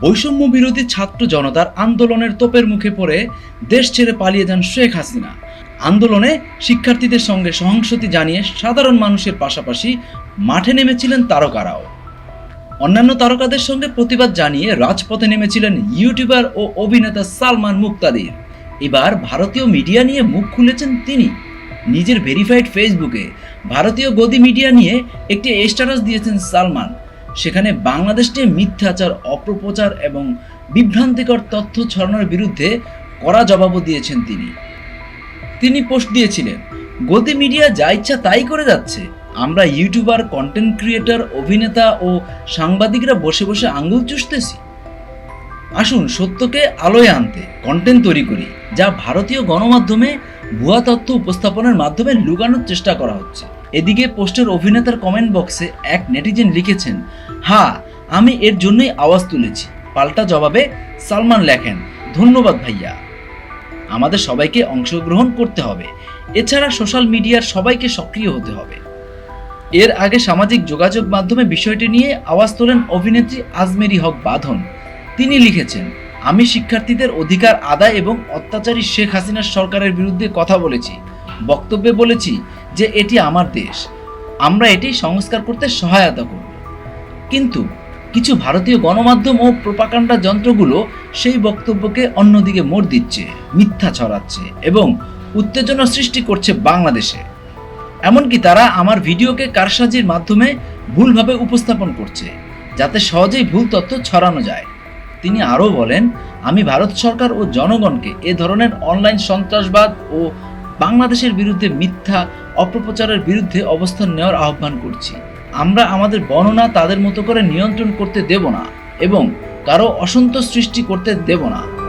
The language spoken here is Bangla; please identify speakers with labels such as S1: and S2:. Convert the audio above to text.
S1: বৈষম্য বিরোধী ছাত্র জনতার আন্দোলনের তোপের মুখে পড়ে দেশ ছেড়ে পালিয়ে যান শেখ হাসিনা। আন্দোলনে শিক্ষার্থীদের সঙ্গে সহিংসতি জানিয়ে সাধারণ মানুষের পাশাপাশি মাঠে নেমেছিলেন তারকারাও। অন্যান্য তারকাদের সঙ্গে প্রতিবাদ জানিয়ে রাজপথে নেমেছিলেন ইউটিউবার ও অভিনেতা সালমান মুক্তাদির। এবার ভারতীয় মিডিয়া নিয়ে মুখ খুলেছেন তিনি। নিজের ভেরিফাইড ফেসবুকে ভারতীয় গদি মিডিয়া নিয়ে একটি স্ট্যাটাস দিয়েছেন সালমান। সেখানে বাংলাদেশ নিয়ে মিথ্যাচার, অপপ্রচার এবং বিভ্রান্তিকর তথ্য ছড়ানোর বিরুদ্ধে কড়া জবাবও দিয়েছেন তিনি। তিনি পোস্ট দিয়েছিলেন, গতি মিডিয়া যা ইচ্ছা তাই করে যাচ্ছে। আমরা ইউটিউবার, কন্টেন্ট ক্রিয়েটর, অভিনেতা ও সাংবাদিকরা বসে বসে আঙ্গুল চুষতেছি। আসুন সত্যকে আলোয় আনতে কন্টেন্ট তৈরি করি, যা ভারতীয় গণমাধ্যমে ভুয়া তথ্য উপস্থাপনের মাধ্যমে লুকানোর চেষ্টা করা হচ্ছে। এদিকে পোস্টের অভিনেতার কমেন্ট বক্সে এক নেটিজেন লিখেছেন, হা, আমি এর জন্যই আওয়াজ তুলেছি। পাল্টা জবাবে সালমান লেখেন, ধন্যবাদ ভাইয়া। আমাদের সবাইকে অংশগ্রহণ করতে হবে। এছাড়া সোশ্যাল মিডিয়ার সবাইকে সক্রিয় হতে হবে। এর আগে সামাজিক যোগাযোগ মাধ্যমে বিষয়টি নিয়ে আওয়াজ তোলেন অভিনেত্রী আজমেরি হক বাঁধন। তিনি লিখেছেন, আমি শিক্ষার্থীদের অধিকার, আদায় এবং অত্যাচারী শেখ হাসিনার সরকারের বিরুদ্ধে কথা বলেছি। বক্তব্যে বলেছি যে এটি আমার দেশ, আমরা এটি সংস্কার করতে সহায়তা করব। কিন্তু কিছু ভারতীয় গণমাধ্যম ও প্রোপাকাণ্ডা যন্ত্রগুলো সেই বক্তব্যকে অন্যদিকে মোড় দিচ্ছে, মিথ্যা ছড়াচ্ছে এবং উত্তেজনা সৃষ্টি করছে বাংলাদেশে। এমনকি তারা আমার ভিডিওকে কারসাজির মাধ্যমে ভুলভাবে উপস্থাপন করছে, যাতে সহজেই ভুল তথ্য ছড়ানো যায়। তিনি আরও বলেন, আমি ভারত সরকার ও জনগণকে এ ধরনের অনলাইন সন্ত্রাসবাদ ও বাংলাদেশের বিরুদ্ধে মিথ্যা অপপ্রচারের বিরুদ্ধে অবস্থান নেওয়ার আহ্বান করছি। আমরা আমাদের বর্ণনা তাদের মতো করে নিয়ন্ত্রণ করতে দেব না এবং কারও অসন্তোষ সৃষ্টি করতে দেব না।